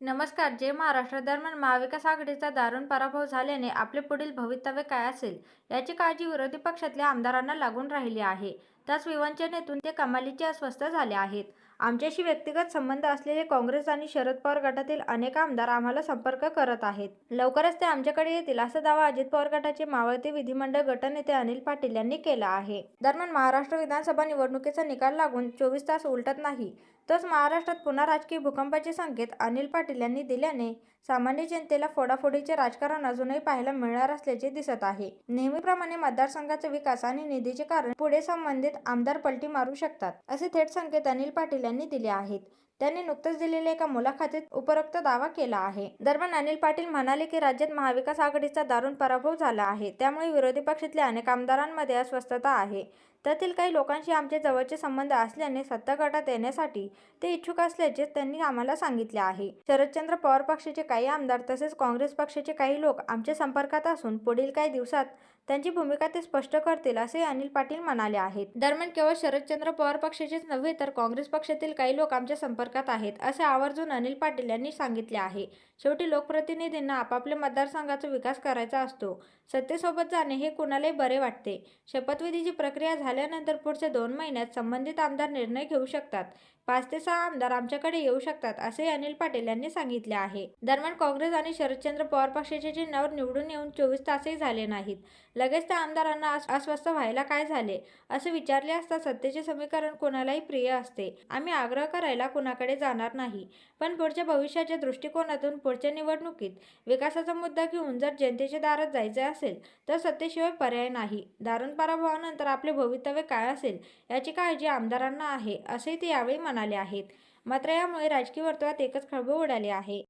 नमस्कार जे महाराष्ट्र दरम्यान महाविकास आघाडीचा दारुण पराभव झाल्याने आपले पुढील भवितव्य काय असेल याची काळजी विरोधी पक्षातल्या आमदारांना लागून राहिली आहे. त्याच विवंचनेतून ते कमालीचे अस्वस्थ झाले आहेत. आमच्याशी व्यक्तिगत संबंध असलेले काँग्रेस आणि शरद पवार गटातील अनेक आमदार आम्हाला संपर्क करत आहेत. लवकरच ते आमच्याकडे येतील असा दावा अजित पवार गटाचे मावळते विधिमंडळ गटनेते अनिल पाटील यांनी केला आहे. दरम्यान महाराष्ट्र विधानसभा निवडणुकीचा निकाल लागून चोवीस तास उलटत नाही. तोच महाराष्ट्रात पुन्हा राजकीय भूकंपाचे संकेत अनिल पाटील यांनी दिल्याने सामान्य जनतेला फोडाफोडीचे राजकारण अजूनही पाहायला मिळणार असल्याचे दिसत आहे. नेहमीप्रमाणे मतदारसंघाचा विकास आणि निधीचे कारण पुढे संबंधित आमदार पलटी मारू शकतात असे थेट संकेत अनिल पाटील यांनी दिले आहेत. त्यांनी नुकतंच दिलेल्या एका मुलाखतीत उपरोक्त दावा केला आहे. दरम्यान अनिल पाटील म्हणाले की राज्यात महाविकास आघाडीचा दारुण पराभव झाला आहे. त्यामुळे विरोधी पक्षातल्या अनेक आमदारांमध्ये अस्वस्थता आहे. त्यातील काही लोकांशी आमचे जवळचे संबंध असल्याने सत्ता गटात येण्यासाठी ते इच्छुक असल्याचे त्यांनी आम्हाला सांगितले आहे. शरदचंद्र पवार पक्षाचे काही आमदार तसेच काँग्रेस पक्षाचे काही लोक आमच्या संपर्कात असून पुढील काही दिवसात त्यांची भूमिका ते स्पष्ट करतील असे अनिल पाटील म्हणाले आहेत. दरम्यान केवळ शरदचंद्र पवार पक्षाचेच नव्हे तर काँग्रेस पक्षातील काही लोक आमच्या संपर्कात आहेत असे आवर्जून अनिल पाटील यांनी सांगितले आहे. शेवटी लोकप्रतिनिधींना आपापल्या मतदारसंघाचा विकास करायचा असतो. सत्तेसोबत जाणे हे कुणालाही बरे वाटते. शपथविधीची प्रक्रिया झाल्यानंतर पुढच्या दोन महिन्यात संबंधित आमदार निर्णय घेऊ शकतात. पाच ते सहा आमदार आमच्याकडे येऊ शकतात असे अनिल पाटील यांनी सांगितले आहे. दरम्यान काँग्रेस आणि शरदचंद्र पवार पक्षाचे चिन्हावर निवडून येऊन चोवीस तासही झाले नाहीत. लगेच त्या आमदारांना अस्वस्थ व्हायला काय झाले? असे विचारले असता सत्तेचे समीकरण कोणालाही प्रिय असते. आम्ही आग्रह करायला कुणाकडे जाणार नाही. पण पुढच्या भविष्याच्या दृष्टिकोनातून पुढच्या निवडणुकीत विकासाचा मुद्दा घेऊन जर जनतेच्या दारात जायचे असेल तर सत्तेशिवाय पर्याय नाही. दारुण पराभवानंतर आपले भवितव्य काय असेल याची काळजी आमदारांना आहे असे ते यावेळी म्हणाले आहेत. मात्र यामुळे राजकीय वर्तुळात एकच खळबळ उडाली आहे.